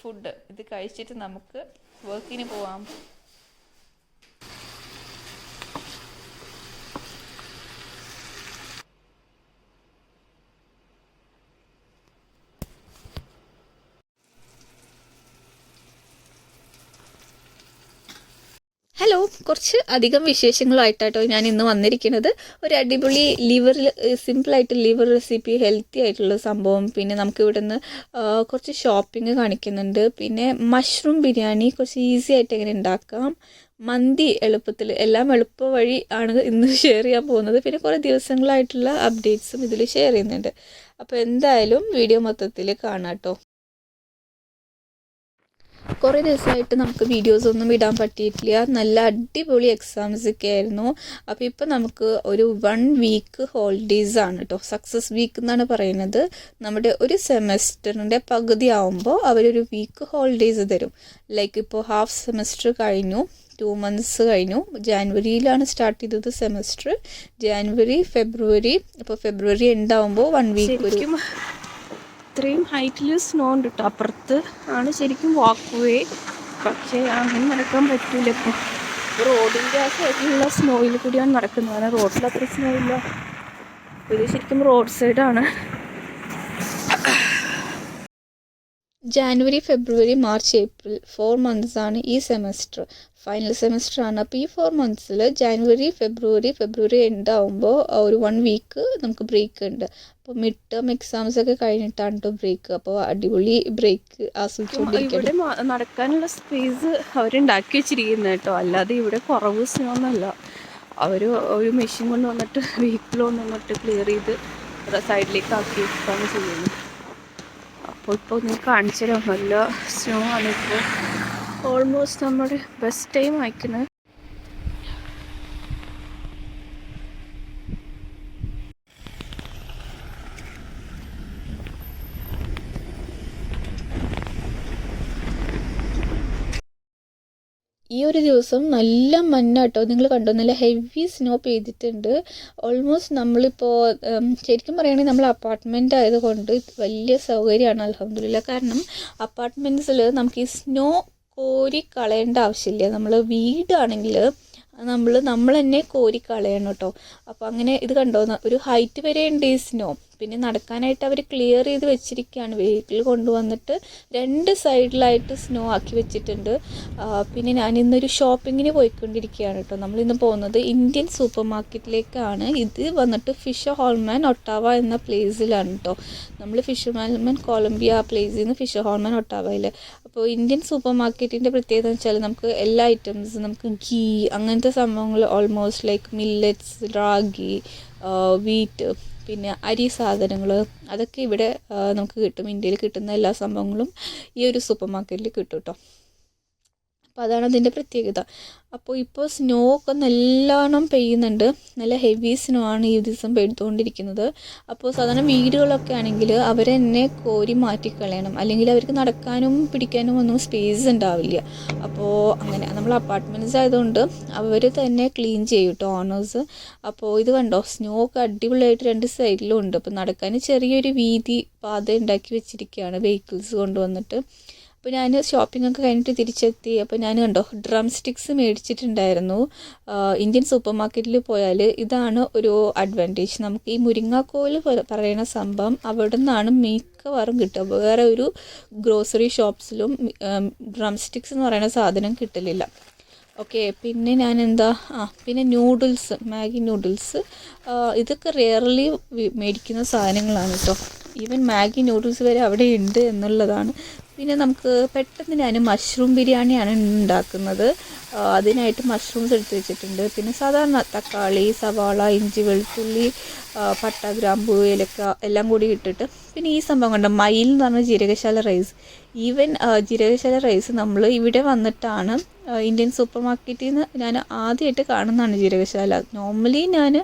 Food ഇത് കഴിച്ചിട്ട് നമുക്ക് വർക്കിന് പോവാം. കുറച്ച് അധികം വിശേഷങ്ങളായിട്ടോ ഞാൻ ഇന്ന് വന്നിരിക്കുന്നത്. ഒരു അടിപൊളി ലിവർ സിമ്പിളായിട്ട് ലിവർ റെസിപ്പി ഹെൽത്തി ആയിട്ടുള്ള സംഭവം. പിന്നെ നമുക്ക് ഇവിടെ നിന്ന് കുറച്ച് ഷോപ്പിംഗ് കാണിക്കുന്നുണ്ട്. പിന്നെ മഷ്റൂം ബിരിയാണി കുറച്ച് ഈസി ആയിട്ട് എങ്ങനെ ഉണ്ടാക്കാം. മന്തി എളുപ്പത്തിൽ എല്ലാം എളുപ്പ വഴി ആണ് ഇന്ന് ഷെയർ ചെയ്യാൻ പോകുന്നത്. പിന്നെ കുറേ ദിവസങ്ങളായിട്ടുള്ള അപ്ഡേറ്റ്സും ഇതിൽ ഷെയർ ചെയ്യുന്നുണ്ട്. അപ്പോൾ എന്തായാലും വീഡിയോ മൊത്തത്തിൽ കാണാം കേട്ടോ കുറേ ദിവസമായിട്ട് നമുക്ക് വീഡിയോസ് ഒന്നും ഇടാൻ പറ്റിയിട്ടില്ല. നല്ല അടിപൊളി എക്സാംസ് ഒക്കെ ആയിരുന്നു. അപ്പോൾ ഇപ്പം നമുക്ക് ഒരു വൺ വീക്ക് ഹോളിഡേയ്സ് ആണ് കേട്ടോ സക്സസ് വീക്ക് എന്നാണ് പറയുന്നത്. നമ്മുടെ ഒരു സെമസ്റ്ററിന്റെ പകുതി ആവുമ്പോൾ അവരൊരു വീക്ക് ഹോളിഡേയ്സ് തരും. ലൈക്ക് ഇപ്പോൾ ഹാഫ് സെമസ്റ്റർ കഴിഞ്ഞു ടു മന്ത്സ് കഴിഞ്ഞു. ജാനുവരിയിലാണ് സ്റ്റാർട്ട് ചെയ്തത് സെമസ്റ്റർ ജാനുവരി ഫെബ്രുവരി. അപ്പോൾ ഫെബ്രുവരി എൻഡ് ആവുമ്പോൾ വൺ വീക്ക് വരും ഇത്രയും ഹൈറ്റിൽ സ്നോ ഉണ്ട് കേട്ടോ അപ്പുറത്ത് ആണ് ശരിക്കും വാക്ക് വേ പക്ഷേ അങ്ങനെ നടക്കാൻ പറ്റില്ല ഇപ്പോൾ റോഡിന്റെ ആ സൈഡിലുള്ള സ്നോയിൽ കൂടിയാണ് നടക്കുന്നത്. കാരണം റോഡിൽ അത്ര സ്നോ ഇല്ല. ഇത് ശരിക്കും റോഡ് സൈഡാണ് January February March April four months ആണ് ഈ സെമസ്റ്റർ ഫൈനൽ സെമസ്റ്റർ ആണ്. അപ്പോൾ ഈ ഫോർ മന്ത്സിൽ ജാനുവരി ഫെബ്രുവരി ഫെബ്രുവരി എൻഡ് ആകുമ്പോൾ ഒരു വൺ വീക്ക് നമുക്ക് ബ്രേക്ക് ഉണ്ട്. അപ്പോൾ മിഡ് ടേം എക്സാംസ് ഒക്കെ കഴിഞ്ഞിട്ടാണ് കേട്ടോ ബ്രേക്ക് അപ്പോൾ അടിപൊളി ബ്രേക്ക് ഇവിടെ നടക്കാനുള്ള സ്പേസ് അവരുണ്ടാക്കി വെച്ചിരിക്കുന്നത് കേട്ടോ അല്ലാതെ ഇവിടെ കുറവ് സ്നോന്നല്ല അവർ ഒരു മെഷീൻ കൊണ്ട് വന്നിട്ട് വീക്കിൽ വന്നിട്ട് ക്ലിയർ ചെയ്ത് സൈഡിലേക്ക് ആക്കി വെക്കുകയാണ് ചെയ്യുന്നത്. അപ്പോൾ ഇപ്പോൾ നീ കാണിച്ചു സ്നോ ആണ് ഇപ്പോൾ ഓൾമോസ്റ്റ് നമ്മുടെ ബെസ്റ്റ് ടൈം അയക്കുന്നത് ഈ ഒരു ദിവസം നല്ല മഞ്ഞാട്ടോ നിങ്ങൾ കണ്ടോ? നല്ല ഹെവി സ്നോ പെയ്തിട്ടുണ്ട്. ഓൾമോസ്റ്റ് നമ്മളിപ്പോൾ ശരിക്കും പറയുകയാണെങ്കിൽ നമ്മൾ അപ്പാർട്ട്മെന്റ് ആയതുകൊണ്ട് വലിയ സൗകര്യമാണ് അലഹമില്ല കാരണം അപ്പാർട്ട്മെന്റ്സിൽ നമുക്ക് ഈ സ്നോ കോരി കളയേണ്ട ആവശ്യമില്ല. നമ്മൾ വീടാണെങ്കിൽ നമ്മൾ നമ്മൾ തന്നെ കോരി കളയണം കേട്ടോ. അപ്പോൾ അങ്ങനെ ഇത് കണ്ടോ? ഒരു ഹൈറ്റ് വരെ ഉണ്ട് ഈ സ്നോ പിന്നെ നടക്കാനായിട്ട് അവർ ക്ലിയർ ചെയ്ത് വെച്ചിരിക്കുകയാണ് വെഹിക്കിൾ കൊണ്ടുവന്നിട്ട് രണ്ട് സൈഡിലായിട്ട് സ്നോ ആക്കി വെച്ചിട്ടുണ്ട്. പിന്നെ ഞാൻ ഇന്നൊരു ഷോപ്പിങ്ങിന് പോയിക്കൊണ്ടിരിക്കുകയാണ് കേട്ടോ. നമ്മളിന്ന് പോകുന്നത് ഇന്ത്യൻ സൂപ്പർ മാർക്കറ്റിലേക്കാണ് ഇത് വന്നിട്ട് ഫിഷ് ഹോൾമാൻ ഒട്ടാവ എന്ന പ്ലേസിലാണ് കേട്ടോ. നമ്മൾ ഫിഷ് ഹോൾമാൻ കൊളംബിയ പ്ലേസിൽ നിന്ന് ഫിഷ് ഹോൾമാൻ ഒട്ടാവയിൽ അപ്പോൾ ഇന്ത്യൻ സൂപ്പർ മാർക്കറ്റിന്റെ പ്രത്യേകത എന്ന് വെച്ചാൽ നമുക്ക് എല്ലാ ഐറ്റംസ് നമുക്ക് ഗീ അങ്ങനത്തെ സംഭവങ്ങൾ almost like millets ragi wheat പിന്നെ അരി സാധനങ്ങൾ അതൊക്കെ ഇവിടെ നമുക്ക് കിട്ടും. ഇന്ത്യയിൽ കിട്ടുന്ന എല്ലാ സംഭവങ്ങളും ഈ ഒരു സൂപ്പർ മാർക്കറ്റിൽ കിട്ടും കേട്ടോ അപ്പോൾ അതാണ് അതിന്റെ പ്രത്യേകത. അപ്പോൾ ഇപ്പോൾ സ്നോ ഒക്കെ നല്ലോണം പെയ്യുന്നുണ്ട്. നല്ല ഹെവി സ്നോ ആണ് ഈ ദിവസം പെയ്തുകൊണ്ടിരിക്കുന്നത്. അപ്പോൾ സാധാരണ വീടുകളൊക്കെ ആണെങ്കിൽ അവരെന്നെ കോരി മാറ്റിക്കളയണം അല്ലെങ്കിൽ അവർക്ക് നടക്കാനും പിടിക്കാനും ഒന്നും സ്പേസ് ഉണ്ടാവില്ല. അപ്പോൾ അങ്ങനെ നമ്മൾ അപ്പാർട്ട്മെന്റ്സ് ആയതുകൊണ്ട് അവർ തന്നെ ക്ലീൻ ചെയ്യും കേട്ടോ ഓണേഴ്സ് അപ്പോൾ ഇത് കണ്ടോ? സ്നോ ഒക്കെ അടിപൊളിയായിട്ട് രണ്ട് സൈഡിലും ഉണ്ട്. അപ്പോൾ നടക്കാൻ ചെറിയൊരു വീതി പാത ഉണ്ടാക്കി വെച്ചിരിക്കുകയാണ് വെഹിക്കിൾസ് കൊണ്ടുവന്നിട്ട്. അപ്പോൾ ഞാൻ ഷോപ്പിംഗ് ഒക്കെ കഴിഞ്ഞിട്ട് തിരിച്ചെത്തി. അപ്പോൾ ഞാൻ കണ്ടോ ഡ്രം സ്റ്റിക്സ് മേടിച്ചിട്ടുണ്ടായിരുന്നു ഇന്ത്യൻ സൂപ്പർ മാർക്കറ്റിൽ പോയാൽ ഇതാണ് ഒരു അഡ്വാന്റേജ് നമുക്ക് ഈ മുരിങ്ങാക്കോൽ പറയുന്ന സംഭവം അവിടെ നിന്നാണ് മിക്കവാറും കിട്ടുക. വേറെ ഒരു ഗ്രോസറി ഷോപ്സിലും ഡ്രം സ്റ്റിക്സ് എന്ന് പറയുന്ന സാധനം കിട്ടലില്ല. ഓക്കെ പിന്നെ ഞാൻ എന്താ ആ പിന്നെ നൂഡിൽസ് മാഗി നൂഡിൽസ് ഇതൊക്കെ റെയർലി മേടിക്കുന്ന സാധനങ്ങളാണ് കേട്ടോ. ഈവൻ മാഗി നൂഡിൽസ് വരെ അവിടെ ഉണ്ട് എന്നുള്ളതാണ്. പിന്നെ നമുക്ക് പെട്ടെന്ന് ഞാൻ മഷ്റൂം ബിരിയാണിയാണ് ഉണ്ടാക്കുന്നത്. അതിനായിട്ട് മഷ്റൂംസ് എടുത്ത് വെച്ചിട്ടുണ്ട്. പിന്നെ സാധാരണ തക്കാളി സവാള ഇഞ്ചി വെളുത്തുള്ളി പട്ട ഗ്രാമ്പു ഏലക്ക എല്ലാം കൂടി ഇട്ടിട്ട് പിന്നെ ഈ സംഭവം കണ്ടോ? മയിൽ എന്ന് പറഞ്ഞ Jeerakasala rice. Even Jeerakasala rice നമ്മൾ ഇവിടെ വന്നിട്ടാണ് ഇന്ത്യൻ സൂപ്പർ മാർക്കറ്റിൽ നിന്ന് ഞാൻ ആദ്യമായിട്ട് കാണുന്നതാണ് ജീരകശാല. നോർമലി ഞാൻ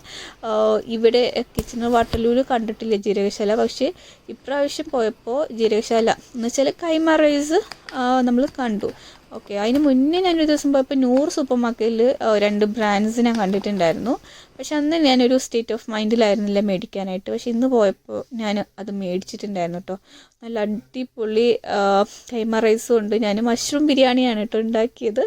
ഇവിടെ കിച്ചണർ വാട്ടലൂർ കണ്ടിട്ടില്ല ജീരകശാല. പക്ഷേ ഇപ്രാവശ്യം പോയപ്പോൾ ജീരകശാല എന്ന് വെച്ചാൽ കൈമ റൈസ് നമ്മൾ കണ്ടു. ഓക്കെ അതിന് മുന്നേ ഞാനൊരു ദിവസം പോയപ്പോൾ നൂറ് സൂപ്പർ മാർക്കറ്റിൽ രണ്ട് ബ്രാൻഡ്സ് ഞാൻ കണ്ടിട്ടുണ്ടായിരുന്നു. പക്ഷെ അന്ന് ഞാനൊരു സ്റ്റേറ്റ് ഓഫ് മൈൻഡിലായിരുന്നില്ല മേടിക്കാനായിട്ട്. പക്ഷെ ഇന്ന് പോയപ്പോൾ ഞാൻ അത് മേടിച്ചിട്ടുണ്ടായിരുന്നു കേട്ടോ നല്ല അടിപൊളി കൈമ റൈസും ഉണ്ട്. ഞാൻ മഷ്റൂം ബിരിയാണിയാണ് കേട്ടോ ഉണ്ടാക്കിയത്.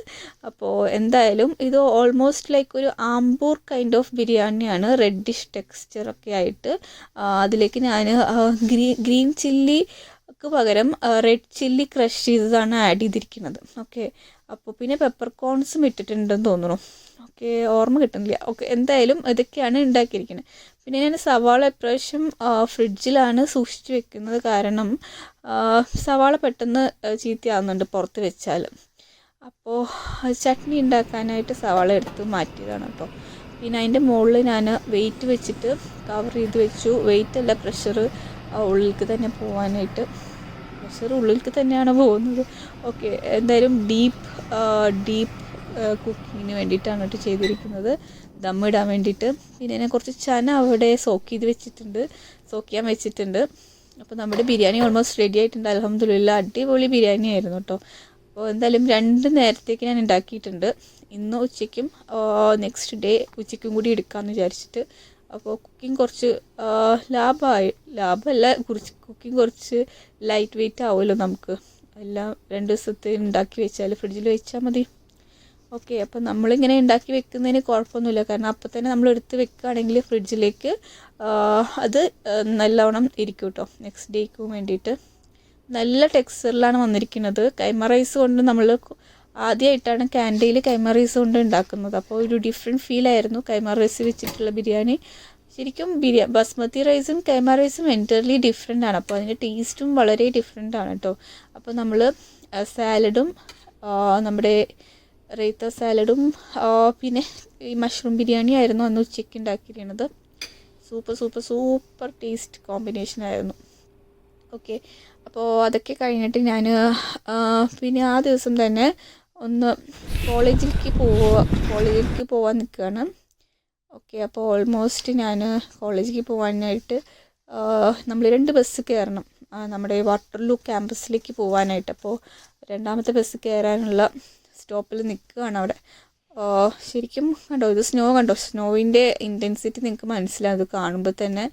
അപ്പോൾ എന്തായാലും ഇത് ഓൾമോസ്റ്റ് ലൈക്ക് ഒരു ആംബൂർ കൈൻഡ് ഓഫ് ബിരിയാണിയാണ്. റെഡിഷ് ടെക്സ്ചറൊക്കെ ആയിട്ട്. അതിലേക്ക് ഞാൻ ഗ്രീൻ ഗ്രീൻ ചില്ലി ക്ക് പകരം റെഡ് ചില്ലി ക്രഷ് ചെയ്തതാണ് ആഡ് ചെയ്തിരിക്കുന്നത്. ഓക്കെ അപ്പോൾ പിന്നെ പെപ്പർ കോൺസും ഇട്ടിട്ടുണ്ടെന്ന് തോന്നുന്നു. ഓക്കെ ഓർമ്മ കിട്ടുന്നില്ല. ഓക്കെ എന്തായാലും ഇതൊക്കെയാണ് ഉണ്ടാക്കിയിരിക്കുന്നത്. പിന്നെ ഞാൻ സവാള എപ്രാവശ്യം ഫ്രിഡ്ജിലാണ് സൂക്ഷിച്ച് വെക്കുന്നത് കാരണം സവാള പെട്ടെന്ന് ചീത്തയാവുന്നുണ്ട് പുറത്ത് വെച്ചാൽ. അപ്പോൾ ചട്നി ഉണ്ടാക്കാനായിട്ട് സവാള എടുത്ത് മാറ്റിയതാണ് കേട്ടോ. പിന്നെ അതിന്റെ മുകളിൽ ഞാൻ വെയിറ്റ് വെച്ചിട്ട് കവർ ചെയ്ത് വെച്ചു. വെയിറ്റ് അല്ല പ്രഷർ ഉള്ളിലേക്ക് തന്നെ പോകാനായിട്ട് പ്രഷർ ഉള്ളിലേക്ക് തന്നെയാണ് പോകുന്നത്. ഓക്കെ എന്തായാലും ഡീപ്പ് ഡീപ്പ് കുക്കിങ്ങിന് വേണ്ടിയിട്ടാണ് കേട്ടോ ചെയ്തിരിക്കുന്നത്. ദമ്മിടാൻ വേണ്ടിയിട്ട്. പിന്നെ ഞാൻ കുറച്ച് ചന അവിടെ സോക്ക് ചെയ്ത് വെച്ചിട്ടുണ്ട്. സോക്ക് ചെയ്യാൻ വെച്ചിട്ടുണ്ട്. അപ്പോൾ നമ്മുടെ ബിരിയാണി ഓൾമോസ്റ്റ് റെഡി ആയിട്ടുണ്ട്. അലഹമ്മദില്ല അടിപൊളി ബിരിയാണി ആയിരുന്നു കേട്ടോ. അപ്പോൾ എന്തായാലും രണ്ട് നേരത്തേക്ക് ഞാൻ ഉണ്ടാക്കിയിട്ടുണ്ട്. ഇന്ന് ഉച്ചയ്ക്കും നെക്സ്റ്റ് ഡേ ഉച്ചയ്ക്കും കൂടി എടുക്കാമെന്ന് വിചാരിച്ചിട്ട് അപ്പോൾ കുക്കിംഗ് കുറച്ച് ലാഭമായി ലാഭമല്ല കുറച്ച് കുക്കിംഗ് കുറച്ച് ലൈറ്റ് വെയിറ്റ് ആവുമല്ലോ നമുക്ക്. എല്ലാം രണ്ട് ദിവസത്തെ ഉണ്ടാക്കി വെച്ചാൽ ഫ്രിഡ്ജിൽ വെച്ചാൽ മതി. ഓക്കെ അപ്പം നമ്മളിങ്ങനെ ഉണ്ടാക്കി വെക്കുന്നതിന് കുഴപ്പമൊന്നുമില്ല. കാരണം അപ്പം തന്നെ നമ്മൾ എടുത്ത് വെക്കുകയാണെങ്കിൽ ഫ്രിഡ്ജിലേക്ക് അത് നല്ലവണ്ണം ഇരിക്കും കേട്ടോ. നെക്സ്റ്റ് ഡേക്കും വേണ്ടിയിട്ട്. നല്ല ടെക്സ്ചറിലാണ് വന്നിരിക്കുന്നത്. കൈമ റൈസ് കൊണ്ട് നമ്മൾ ആദ്യമായിട്ടാണ് ക്യാൻഡയിൽ കൈമ റൈസ് കൊണ്ട് ഉണ്ടാക്കുന്നത്. അപ്പോൾ ഒരു ഡിഫറെന്റ് ഫീലായിരുന്നു കൈമ റൈസ് വെച്ചിട്ടുള്ള ബിരിയാണി. ശരിക്കും ബിരിയാ ബസ്മതി റൈസും കൈമ റൈസും എന്റർലി ഡിഫറെന്റ് ആണ്. അപ്പോൾ അതിന്റെ ടേസ്റ്റും വളരെ ഡിഫറെന്റ് ആണ് കേട്ടോ അപ്പോൾ നമ്മൾ സാലഡും നമ്മുടെ റേത്ത സാലഡും പിന്നെ ഈ മഷ്റൂം ബിരിയാണി ആയിരുന്നു അന്ന് ഉച്ചയ്ക്ക് ഉണ്ടാക്കിയിരുന്നത്. Super super super taste combination ആയിരുന്നു. ഓക്കെ അപ്പോൾ അതൊക്കെ കഴിഞ്ഞിട്ട് ഞാൻ പിന്നെ ആ ദിവസം തന്നെ ഒന്ന് കോളേജിലേക്ക് പോവുക കോളേജിലേക്ക് പോകാൻ നിൽക്കുകയാണ്. ഓക്കെ അപ്പോൾ ഓൾമോസ്റ്റ് ഞാൻ കോളേജിലേക്ക് പോകാനായിട്ട് നമ്മൾ രണ്ട് ബസ് കയറണം. നമ്മുടെ വാട്ടർലൂ ക്യാമ്പസിലേക്ക് പോകാനായിട്ട് അപ്പോൾ രണ്ടാമത്തെ ബസ് കയറാനുള്ള സ്റ്റോപ്പിൽ നിൽക്കുകയാണ് അവിടെ. ശരിക്കും കണ്ടോ ഇത് സ്നോ കണ്ടോ? സ്നോവിന്റെ ഇന്റൻസിറ്റി നിങ്ങൾക്ക് മനസ്സിലാകും അത് കാണുമ്പോൾ തന്നെ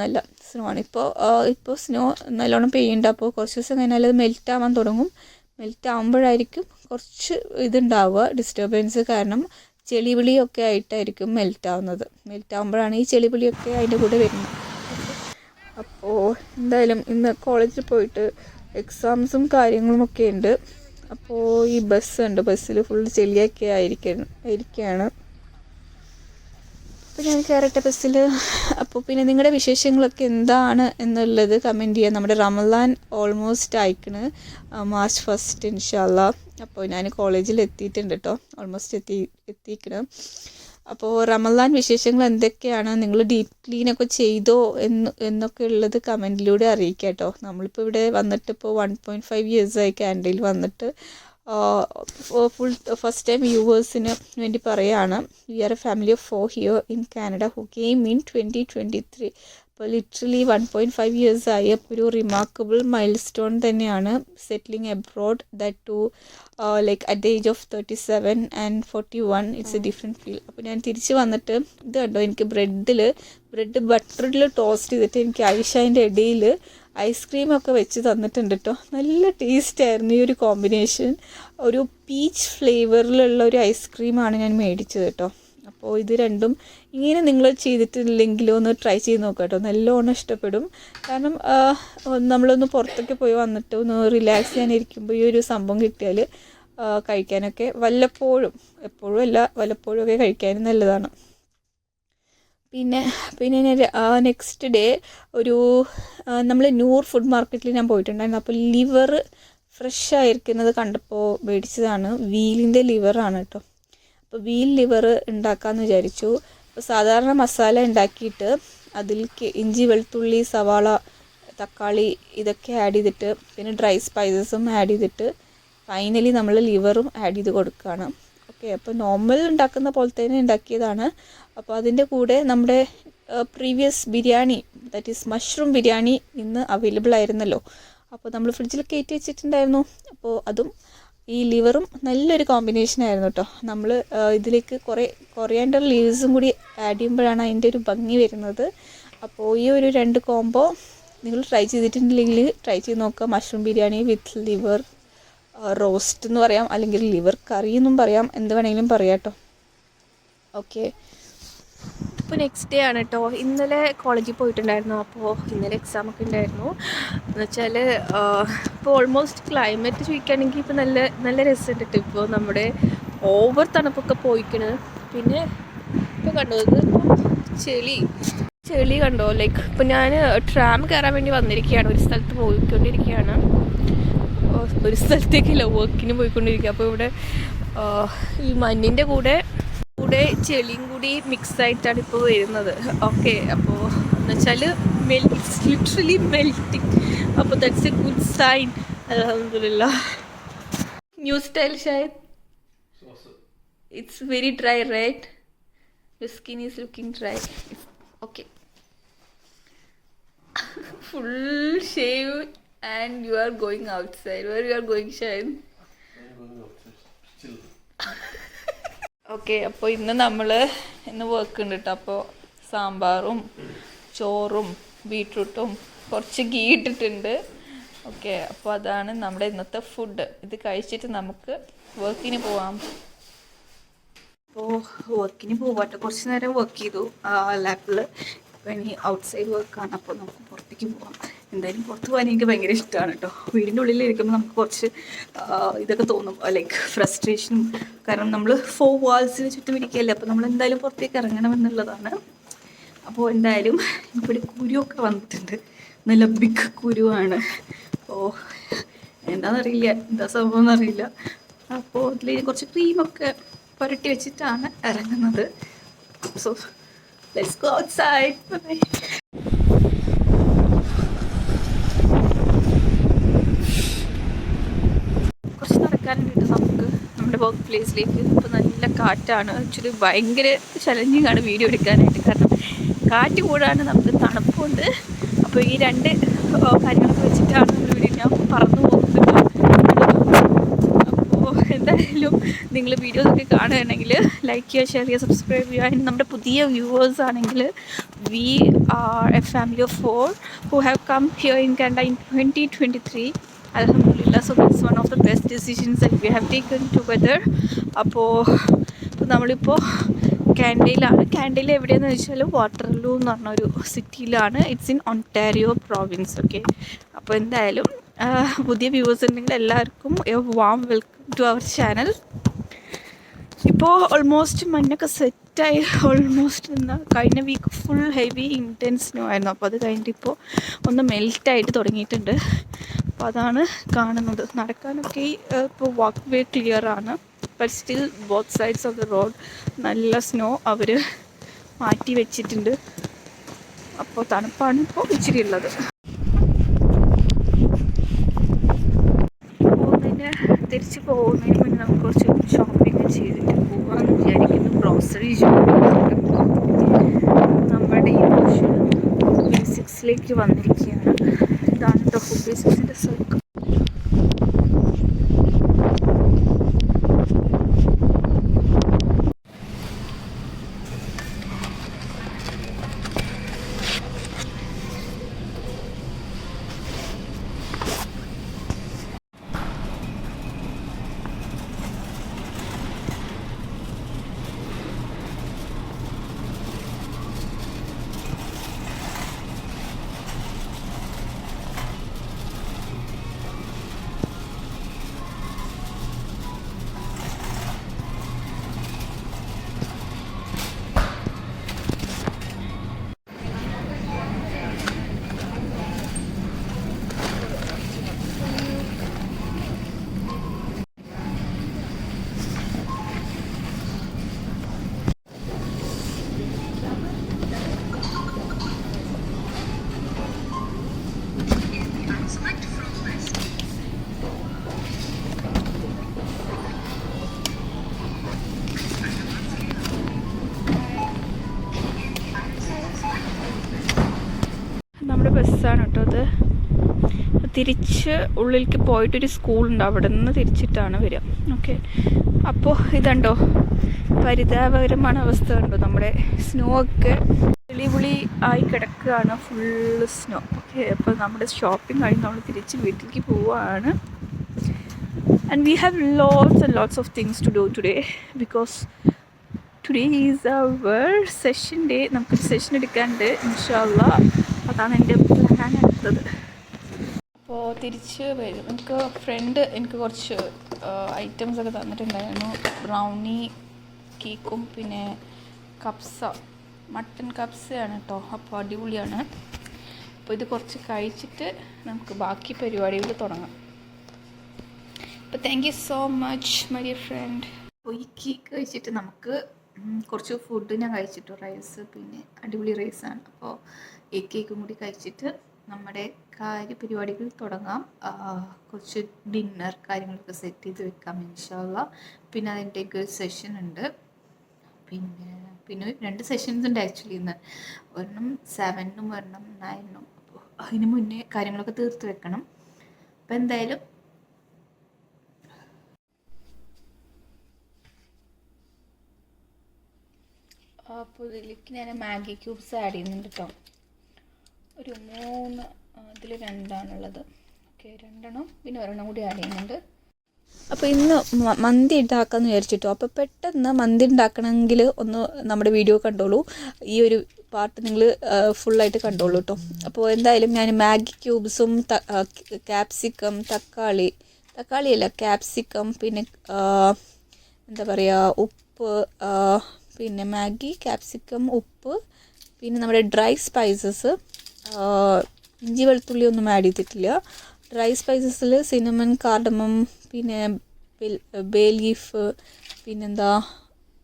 നല്ല സ്നോ ആണ്. ഇപ്പോൾ ഇപ്പോൾ സ്നോ നല്ലോണം പെയ്യുന്നുണ്ട്. അപ്പോൾ കുറച്ച് ദിവസം കഴിഞ്ഞാൽ അത് മെൽറ്റ് ആവാൻ തുടങ്ങും. മെൽറ്റ് ആകുമ്പോഴായിരിക്കും കുറച്ച് ഇതുണ്ടാവുക ഡിസ്റ്റർബൻസ് കാരണം ചെളിവിളിയൊക്കെ ആയിട്ടായിരിക്കും മെൽറ്റ് ആവുന്നത് മെൽറ്റ് ആകുമ്പോഴാണ് ഈ ചെളിവിളിയൊക്കെ അതിന്റെ കൂടെ വരുന്നത്. അപ്പോൾ എന്തായാലും ഇന്ന് കോളേജിൽ പോയിട്ട് എക്സാംസും കാര്യങ്ങളും ഒക്കെ ഉണ്ട്. അപ്പോൾ ഈ ബസ്സുണ്ട് ബസ്സിൽ ഫുൾ ചെളിയൊക്കെ ആയിരിക്കും ഇരിക്കുകയാണ് അപ്പോൾ ഞാൻ കയറട്ടെ ബസ്സിൽ. അപ്പോൾ പിന്നെ നിങ്ങളുടെ വിശേഷങ്ങളൊക്കെ എന്താണ് എന്നുള്ളത് കമന്റ് ചെയ്യാം നമ്മുടെ റമലാൻ ഓൾമോസ്റ്റ് ആയിക്കണ്. മാർച്ച് ഫസ്റ്റ് ഇൻഷാല്ല അപ്പോൾ ഞാൻ കോളേജിൽ എത്തിയിട്ടുണ്ട് കേട്ടോ ഓൾമോസ്റ്റ് എത്തി എത്തിക്കണം അപ്പോൾ റമലാൻ വിശേഷങ്ങൾ എന്തൊക്കെയാണ്? നിങ്ങൾ ഡീപ് ക്ലീനൊക്കെ ചെയ്തോ എന്ന് എന്നൊക്കെ ഉള്ളത് കമന്റിലൂടെ അറിയിക്കാം കേട്ടോ നമ്മളിപ്പോൾ ഇവിടെ വന്നിട്ട് ഇപ്പോൾ വൺ പോയിന്റ് ഫൈവ് ഇയേഴ്സായി ക്യാൻഡയിൽ വന്നിട്ട്. ഫുൾ ഫസ്റ്റ് ടൈം വ്യൂവേഴ്സിന് വേണ്ടി പറയുകയാണ് we are a family of four here in Canada who came in twenty twenty three അപ്പോൾ literally one point five years ആയി അപ്പോൾ ഒരു റിമാർക്കബിൾ മൈൽ സ്റ്റോൺ തന്നെയാണ് settling abroad that too like at the age of thirty seven and forty one it's a different feel അപ്പോൾ ഞാൻ തിരിച്ച് വന്നിട്ട് ഇത് കണ്ടോ എനിക്ക് ബ്രെഡിൽ ബ്രെഡ് ബട്ടറിൽ ടോസ്റ്റ് ചെയ്തിട്ട് എനിക്ക് ഐഷാന്റെ ഇടയിൽ ഐസ്ക്രീം ഒക്കെ വെച്ച് തന്നിട്ടുണ്ട് കേട്ടോ നല്ല ടേസ്റ്റ് ആയിരുന്നു ഈ ഒരു കോമ്പിനേഷൻ ഒരു പീച്ച് ഫ്ലേവറിലുള്ള ഒരു ഐസ്ക്രീമാണ് ഞാൻ മേടിച്ചത് കേട്ടോ അപ്പോൾ ഇത് രണ്ടും ഇങ്ങനെ നിങ്ങൾ ചെയ്തിട്ടില്ലെങ്കിലും ഒന്ന് ട്രൈ ചെയ്ത് നോക്കുക കേട്ടോ നല്ലോണം ഇഷ്ടപ്പെടും. കാരണം നമ്മളൊന്ന് പുറത്തൊക്കെ പോയി വന്നിട്ട് ഒന്ന് റിലാക്സ് ചെയ്യാനിരിക്കുമ്പോൾ ഈ ഒരു സംഭവം കിട്ടിയാൽ കഴിക്കാനൊക്കെ വല്ലപ്പോഴും എപ്പോഴും അല്ല വല്ലപ്പോഴും ഒക്കെ കഴിക്കാനും നല്ലതാണ്. പിന്നെ പിന്നെ ഞാൻ നെക്സ്റ്റ് ഡേ ഒരു നമ്മൾ നൂർ ഫുഡ് മാർക്കറ്റിൽ ഞാൻ പോയിട്ടുണ്ടായിരുന്നു. അപ്പോൾ ലിവർ ഫ്രഷ് ആയിരിക്കുന്നത് കണ്ടപ്പോൾ മേടിച്ചതാണ്. വീലിന്റെ ലിവറാണ് കേട്ടോ അപ്പോൾ വീൽ ലിവർ ഉണ്ടാക്കാമെന്ന് വിചാരിച്ചു. അപ്പോൾ സാധാരണ മസാല ഉണ്ടാക്കിയിട്ട് അതിൽ ഇഞ്ചി വെളുത്തുള്ളി സവാള തക്കാളി ഇതൊക്കെ ആഡ് ചെയ്തിട്ട് പിന്നെ ഡ്രൈ സ്പൈസസും ആഡ് ചെയ്തിട്ട് ഫൈനലി നമ്മൾ ലിവറും ആഡ് ചെയ്ത് കൊടുക്കുകയാണ് ഓക്കെ അപ്പോൾ നോർമൽ ഉണ്ടാക്കുന്ന പോലെ തന്നെ ഉണ്ടാക്കിയതാണ്. അപ്പോൾ അതിന്റെ കൂടെ നമ്മുടെ previous biryani that is mushroom biryani ഇന്ന് അവൈലബിൾ ആയിരുന്നല്ലോ. അപ്പോൾ നമ്മൾ ഫ്രിഡ്ജിൽ കയറ്റി വെച്ചിട്ടുണ്ടായിരുന്നു. അപ്പോൾ അതും ഈ ലിവറും നല്ലൊരു കോമ്പിനേഷൻ ആയിരുന്നു കേട്ടോ നമ്മൾ ഇതിലേക്ക് കുറേ കൊറിയാണ്ടർ ലീവ്സും കൂടി ആഡ് ചെയ്യുമ്പോഴാണ് അതിന്റെ ഒരു ഭംഗി വരുന്നത്. അപ്പോൾ ഈ ഒരു രണ്ട് കോംബോ നിങ്ങൾ ട്രൈ ചെയ്തിട്ടുണ്ടെങ്കിൽ ട്രൈ ചെയ്ത് നോക്കുക. Mushroom biryani with liver roast എന്ന് പറയാം അല്ലെങ്കിൽ ലിവർ കറി എന്നും പറയാം എന്ത് വേണമെങ്കിലും പറയാം കേട്ടോ. ഓക്കെ. ഇപ്പോൾ നെക്സ്റ്റ് ഡേ ആണ് കേട്ടോ ഇന്നലെ കോളേജിൽ പോയിട്ടുണ്ടായിരുന്നു. അപ്പോൾ ഇന്നലെ എക്സാം ഒക്കെ ഉണ്ടായിരുന്നു. എന്ന് വെച്ചാൽ ഇപ്പോൾ ഓൾമോസ്റ്റ് ക്ലൈമറ്റ് ചോദിക്കുകയാണെങ്കിൽ ഇപ്പോൾ നല്ല നല്ല രസമുണ്ട് കേട്ടോ ഇപ്പോൾ നമ്മുടെ ഓവർ തണുപ്പൊക്കെ പോയിക്കണ്. പിന്നെ ഇപ്പോൾ കണ്ടോ ഇത് ചെളി ചെളി കണ്ടോ? ലൈക്ക് ഇപ്പോൾ ഞാൻ ട്രാം കയറാൻ വേണ്ടി വന്നിരിക്കുകയാണ് ഒരു സ്ഥലത്ത് പോയിക്കൊണ്ടിരിക്കുകയാണ് ഒരു സ്ഥലത്തേക്കല്ല വർക്കിന് പോയിക്കൊണ്ടിരിക്കുക. അപ്പോൾ ഇവിടെ ഈ മഞ്ഞിന്റെ കൂടെ കൂടെ ചെളിയും കൂടി മിക്സ് ആയിട്ടാണ് ഇപ്പോൾ വരുന്നത്. ഓക്കെ അപ്പോൾ എന്ന് വെച്ചാൽ മെൽ ഇറ്റ്സ് ലിറ്ററലി മെൽറ്റിങ് അപ്പോൾ ദാറ്റ്സ് എ ഗുഡ് സൈൻ അലഹമില്ല new style ഷായത് it's very dry right your skin is looking dry okay full shave and you are going outside. Where you are going, Shine? Okay അപ്പോൾ ഇന്ന് നമ്മൾ ഇന്ന് work ഉണ്ട് കേട്ടോ അപ്പോൾ സാമ്പാറും ചോറും ബീട്രൂട്ടും കുറച്ച് ഗീ ഇട്ടിട്ടുണ്ട്. ഓക്കെ അപ്പോൾ അതാണ് നമ്മുടെ ഇന്നത്തെ ഫുഡ് ഇത് കഴിച്ചിട്ട് നമുക്ക് വർക്കിന് പോവാം. അപ്പോൾ വർക്കിന് പോവാട്ടെ കുറച്ച് നേരം വർക്ക് ചെയ്തു ലാപ്പിൽ ഇപ്പോൾ ഇനി ഔട്ട് സൈഡ് വർക്കാണ് അപ്പോൾ നമുക്ക് പുറത്തേക്ക് പോവാം. എന്തായാലും പുറത്ത് പോകാൻ എനിക്ക് ഭയങ്കര ഇഷ്ടമാണ് കേട്ടോ. വീടിന്റെ ഉള്ളിൽ ഇരിക്കുമ്പോൾ നമുക്ക് കുറച്ച് ഇതൊക്കെ തോന്നും. ലൈക്ക് ഫ്രസ്ട്രേഷനും കാരണം നമ്മൾ ഫോർ വാൾസിന് ചുറ്റും ഇരിക്കുകയല്ലേ. അപ്പോൾ നമ്മൾ എന്തായാലും പുറത്തേക്ക് ഇറങ്ങണം എന്നുള്ളതാണ്. അപ്പോൾ എന്തായാലും ഇവിടെ കുരുവൊക്കെ വന്നിട്ടുണ്ട്. നല്ല ബിഗ് കുരുവാണ്. ഓ എന്താണെന്നറിയില്ല എന്താ സംഭവം എന്നറിയില്ല. അപ്പോൾ അതിൽ കുറച്ച് ക്രീമൊക്കെ പുരട്ടി വെച്ചിട്ടാണ് ഇറങ്ങുന്നത്. So let's go outside bye കുറച്ച് നടക്കാനുണ്ട് നമുക്ക് നമ്മുടെ വർക്ക് പ്ലേസിലേക്ക് ഇപ്പോൾ നല്ല കാറ്റാണ്. ആക്ച്വലി ഭയങ്കര ചലഞ്ചിങ് ആണ് വീഡിയോ എടുക്കാനായിട്ട്. കാരണം കാറ്റ് കൂടാണ് നമുക്ക് തണുപ്പുണ്ട്. അപ്പോൾ ഈ രണ്ട് കാര്യങ്ങളൊക്കെ വെച്ചിട്ടാണ് വീഡിയോ ഞാൻ പറന്നു പോകുന്നത്. അപ്പോൾ എന്തായാലും നിങ്ങൾ വീഡിയോസൊക്കെ കാണുകയാണെങ്കിൽ ലൈക്ക് ചെയ്യുക ഷെയർ ചെയ്യുക സബ്സ്ക്രൈബ് ചെയ്യുക. ഇനി നമ്മുടെ പുതിയ വ്യൂവേഴ്സ് ആണെങ്കിൽ we are a family of four who have come here in Canada in twenty twenty three അലഹമില്ല so this one of the best decisions we have taken together അപ്പോൾ ഇപ്പോൾ നമ്മളിപ്പോൾ കാൻഡയിലാണ് കാൻഡയിൽ എവിടെയെന്ന് വെച്ചാൽ വാട്ടർലൂ എന്ന് പറഞ്ഞൊരു സിറ്റിയിലാണ് it's in Ontario province okay അപ്പോൾ എന്തായാലും പുതിയ വ്യൂവേഴ്സ് ഉണ്ടെങ്കിൽ എല്ലാവർക്കും a warm welcome to our channel ഇപ്പോൾ ഓൾമോസ്റ്റ് മഞ്ഞൊക്കെ സെറ്റായി ഓൾമോസ്റ്റ് എന്താ കഴിഞ്ഞ week full heavy intense snow ആയിരുന്നു. അപ്പോൾ അത് കഴിഞ്ഞിട്ട് ഇപ്പോൾ ഒന്ന് മെൽറ്റായിട്ട് തുടങ്ങിയിട്ടുണ്ട്. അപ്പോൾ അതാണ് കാണുന്നത്. നടക്കാനൊക്കെ ഇപ്പോൾ വാക്ക് വേ ക്ലിയർ ആണ്. But still both sides of the road നല്ല സ്നോ അവർ മാറ്റി വെച്ചിട്ടുണ്ട്. അപ്പോൾ തണുപ്പാണ് ഇപ്പോൾ ഇച്ചിരി ഉള്ളത്. തിരിച്ച് പോകുന്നതിന് മുന്നേ നമുക്ക് കുറച്ച് ഷോപ്പിംഗ് ചെയ്തിട്ട് പോകാമെന്ന് വിചാരിക്കുന്നു. ഗ്രോസറി നമ്മുടെ ഈ വർഷം ബേസിക്സിലേക്ക് വന്നിരിക്കുകയാണ്. ഇതാണ് കേട്ടോ ഫുഡ് ബേസിക്സിന്റെ സർക്കിൾ തിരിച്ച് ഉള്ളിലേക്ക് പോയിട്ടൊരു സ്കൂളുണ്ട്. അവിടെ നിന്ന് തിരിച്ചിട്ടാണ് വരിക. ഓക്കെ അപ്പോൾ ഇതുണ്ടോ? പരിതാപകരമാണ് അവസ്ഥ കണ്ടോ നമ്മുടെ സ്നോ ഒക്കെ വിളി ആയി കിടക്കുകയാണ്. ഫുള്ള് സ്നോ ഓക്കെ അപ്പോൾ നമ്മുടെ ഷോപ്പിംഗ് കഴിഞ്ഞ് നമ്മൾ തിരിച്ച് വീട്ടിലേക്ക് പോവുകയാണ്. And we have lots and lots of things to do today because today is our session day നമുക്കൊരു സെഷൻ എടുക്കാനുണ്ട്. ഇൻഷാല്ല അതാണ് എന്റെ പ്ലാൻ അടുത്തത് അപ്പോൾ തിരിച്ച് വരും. എനിക്ക് ഫ്രണ്ട് എനിക്ക് കുറച്ച് ഐറ്റംസ് ഒക്കെ തന്നിട്ടുണ്ടായിരുന്നു. ബ്രൗണി കേക്കും പിന്നെ കപ്സ മട്ടൻ കപ്സയാണ് കേട്ടോ അപ്പോൾ അടിപൊളിയാണ്. അപ്പോൾ ഇത് കുറച്ച് കഴിച്ചിട്ട് നമുക്ക് ബാക്കി പരിപാടികൾ തുടങ്ങാം. അപ്പോൾ thank you so much my dear friend അപ്പോൾ ഈ കേക്ക് കഴിച്ചിട്ട് നമുക്ക് കുറച്ച് ഫുഡ് ഞാൻ കഴിച്ചിട്ടു. റൈസ് പിന്നെ അടിപൊളി റൈസാണ് അപ്പോൾ ഈ കേക്കും കൂടി കഴിച്ചിട്ട് നമ്മുടെ കാര്യ പരിപാടികൾ തുടങ്ങാം കുറച്ച് ഡിന്നർ കാര്യങ്ങളൊക്കെ സെറ്റ് ചെയ്ത് വെക്കാം ഇൻഷാല്ല പിന്നെ അതിന്റെ ഒരു സെഷൻ ഉണ്ട്. പിന്നെ പിന്നെ രണ്ട് സെഷൻസ് ഉണ്ട് ആക്ച്വലി ഇന്ന്. ഒരെണ്ണം സെവനും ഒരെണ്ണം നയനും അപ്പോൾ അതിന് മുന്നേ കാര്യങ്ങളൊക്കെ തീർത്ത് വെക്കണം. അപ്പം എന്തായാലും അപ്പോൾ ഇതിലേക്ക് ഞാൻ മാഗി ക്യൂബ്സ് ആഡ് ചെയ്യുന്നുണ്ട് കേട്ടോ ഒരു മൂന്ന് ഇതിൽ രണ്ടാണുള്ളത്. ഓക്കെ രണ്ടെണ്ണം. പിന്നെ ഒരെണ്ണം കൂടി ആഡ് ചെയ്യുന്നുണ്ട്. അപ്പോൾ ഇന്ന് മന്തി ഉണ്ടാക്കാമെന്ന് വിചാരിച്ചിട്ടോ? അപ്പോൾ പെട്ടെന്ന് മന്തി ഉണ്ടാക്കണമെങ്കിൽ ഒന്ന് നമ്മുടെ വീഡിയോ കണ്ടോളൂ. ഈ ഒരു പാർട്ട് നിങ്ങൾ ഫുള്ളായിട്ട് കണ്ടോളൂ കേട്ടോ അപ്പോൾ എന്തായാലും ഞാൻ മാഗി ക്യൂബ്സും ക്യാപ്സിക്കം തക്കാളി തക്കാളിയല്ല ക്യാപ്സിക്കം പിന്നെ എന്താ പറയുക ഉപ്പ് പിന്നെ മാഗി ക്യാപ്സിക്കം ഉപ്പ് പിന്നെ നമ്മുടെ ഡ്രൈ സ്പൈസസ് ഇഞ്ചി വെളുത്തുള്ളി ഒന്നും ആഡ് ചെയ്തിട്ടില്ല. ഡ്രൈ സ്പൈസസിൽ സിനമൺ കാർഡമം പിന്നെ ബേ ലീഫ് പിന്നെന്താ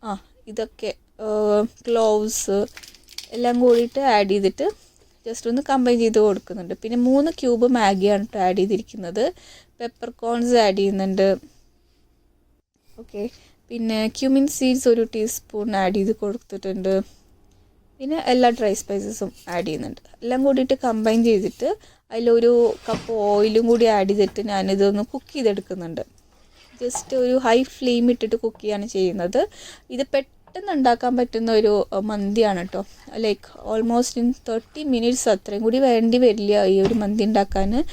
ആ ഇതൊക്കെ ക്ലോവ്സ് എല്ലാം കൂടിയിട്ട് ആഡ് ചെയ്തിട്ട് ജസ്റ്റ് ഒന്ന് കമ്പൈൻ ചെയ്ത് കൊടുക്കുന്നുണ്ട്. പിന്നെ മൂന്ന് ക്യൂബ് മാഗിയാണ് കേട്ടോ ആഡ് ചെയ്തിരിക്കുന്നത്. പെപ്പർ കോൺസ് ആഡ് ചെയ്യുന്നുണ്ട്. ഓക്കെ പിന്നെ ക്യൂമിൻ സീഡ്സ് ഒരു ടീസ്പൂൺ ആഡ് ചെയ്ത് കൊടുത്തിട്ടുണ്ട്. പിന്നെ എല്ലാ ഡ്രൈ സ്പൈസസും ആഡ് ചെയ്യുന്നുണ്ട്. എല്ലാം കൂടിയിട്ട് കമ്പൈൻ ചെയ്തിട്ട് അതിലൊരു കപ്പ് ഓയിലും കൂടി ആഡ് ചെയ്തിട്ട് ഞാനിതൊന്ന് കുക്ക് ചെയ്തെടുക്കുന്നുണ്ട്. ജസ്റ്റ് ഒരു ഹൈ ഫ്ലെയിം ഇട്ടിട്ട് കുക്ക് ചെയ്യാണ് ചെയ്യുന്നത്. ഇത് പെട്ടെന്ന് ഉണ്ടാക്കാൻ പറ്റുന്ന ഒരു മന്തിയാണ് കേട്ടോ like almost in thirty minutes അത്രയും കൂടി വേണ്ടി വരില്ല ഈ ഒരു മന്തി ഉണ്ടാക്കാൻ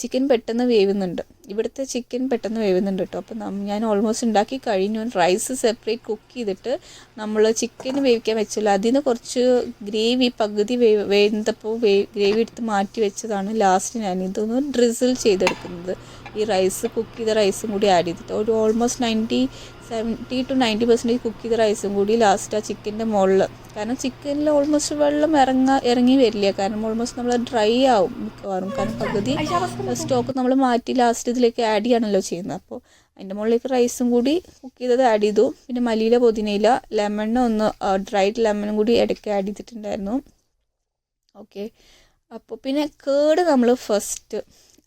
ചിക്കൻ പെട്ടെന്ന് വേവുന്നുണ്ട്. ഇവിടുത്തെ ചിക്കൻ പെട്ടെന്ന് വേവുന്നുണ്ട് കേട്ടോ അപ്പോൾ ഞാൻ ഓൾമോസ്റ്റ് ഉണ്ടാക്കി കഴിഞ്ഞു. റൈസ് സെപ്പറേറ്റ് കുക്ക് ചെയ്തിട്ട് നമ്മൾ ചിക്കൻ വേവിക്കാൻ വെച്ചല്ലോ. അതിൽ നിന്ന് കുറച്ച് ഗ്രേവി പകുതി വേ വേന്തപ്പോൾ വേ ഗ്രേവി എടുത്ത് മാറ്റി വെച്ചതാണ് ലാസ്റ്റ് ഞാൻ. ഇതൊന്ന് ഡ്രിസിൽ ചെയ്തെടുക്കുന്നത്. ഈ റൈസ് കുക്ക് ചെയ്ത റൈസും കൂടി ആഡ് ചെയ്തിട്ട്. ഒരു almost ninety seventy two ninety percentage cook ചെയ്ത റൈസും കൂടി ലാസ്റ്റ് ആ ചിക്കന്റെ മുകളിൽ കാരണം ചിക്കനിൽ ഓൾമോസ്റ്റ് വെള്ളം ഇറങ്ങാ ഇറങ്ങി വരില്ല. കാരണം ഓൾമോസ്റ്റ് നമ്മൾ ഡ്രൈ ആവും മിക്കവാറും. കാരണം പകുതി സ്റ്റോക്ക് നമ്മൾ മാറ്റി ലാസ്റ്റ് ഇതിലേക്ക് ആഡ് ചെയ്യണമല്ലോ ചെയ്യുന്നത് അപ്പോൾ അതിന്റെ മുകളിലേക്ക് റൈസും കൂടി കുക്ക് ചെയ്തത് ആഡ് ചെയ്തു. പിന്നെ മല്ലിയില പുതിനയില ലെമൺ ഒന്ന് ഡ്രൈഡ് ലെമണും കൂടി ഇടയ്ക്ക് ആഡ് ചെയ്തിട്ടുണ്ടായിരുന്നു. ഓക്കെ അപ്പോൾ പിന്നെ കേട് നമ്മൾ ഫസ്റ്റ്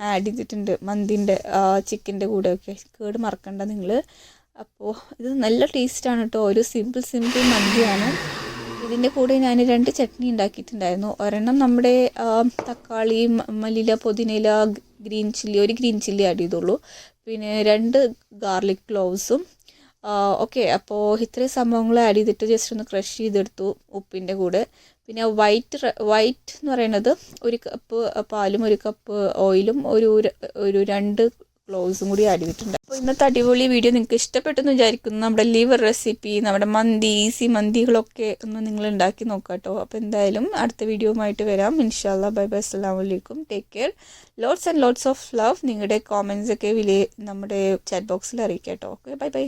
ആഡ് ചെയ്തിട്ടുണ്ട് മന്തിന്റെ ചിക്കന്റെ കൂടെ ഒക്കെ കേട് മറക്കണ്ട നിങ്ങൾ അപ്പോൾ ഇത് നല്ല ടേസ്റ്റാണ് കേട്ടോ ഒരു സിമ്പിൾ സിമ്പിൾ മന്തിയാണ്. ഇതിന്റെ കൂടെ ഞാൻ രണ്ട് ചട്നി ഉണ്ടാക്കിയിട്ടുണ്ടായിരുന്നു. ഒരെണ്ണം നമ്മുടെ തക്കാളി മല്ലിയില പുതിനയില ഗ്രീൻ ചില്ലി ഒരു ഗ്രീൻ ചില്ലി ആഡ് ചെയ്തുള്ളൂ. പിന്നെ രണ്ട് ഗാർലിക് ക്ലോവ്സും ഓക്കെ. അപ്പോൾ ഇത്രയും സംഭവങ്ങൾ ആഡ് ചെയ്തിട്ട് ജസ്റ്റ് ഒന്ന് ക്രഷ് ചെയ്തെടുത്തു ഉപ്പിന്റെ കൂടെ. പിന്നെ വൈറ്റ് വൈറ്റ് എന്ന് പറയുന്നത് ഒരു കപ്പ് പാലും ഒരു കപ്പ് ഓയിലും ഒരു ഒരു രണ്ട് ക്ലോവ്സും കൂടി ആഡ് ചെയ്തിട്ടുണ്ട് അപ്പോൾ ഇന്നത്തെ അടിപൊളി വീഡിയോ നിങ്ങൾക്ക് ഇഷ്ടപ്പെട്ടെന്ന് വിചാരിക്കുന്നു. നമ്മുടെ ലിവർ റെസിപ്പി നമ്മുടെ മന്തി ഈസി മന്തികളൊക്കെ ഒന്ന് നിങ്ങൾ ഉണ്ടാക്കി നോക്കാം കേട്ടോ അപ്പോൾ എന്തായാലും അടുത്ത വീഡിയോയുമായിട്ട് വരാം. ഇൻഷാല്ലാ ബൈ ബൈ അസ്സാം വലൈക്കും take care lots and lots of love നിങ്ങളുടെ കോമൻസ് ഒക്കെ വിലേ നമ്മുടെ ചാറ്റ് ബോക്സിൽ അറിയിക്കാം കേട്ടോ ഓക്കെ ബൈ ബൈ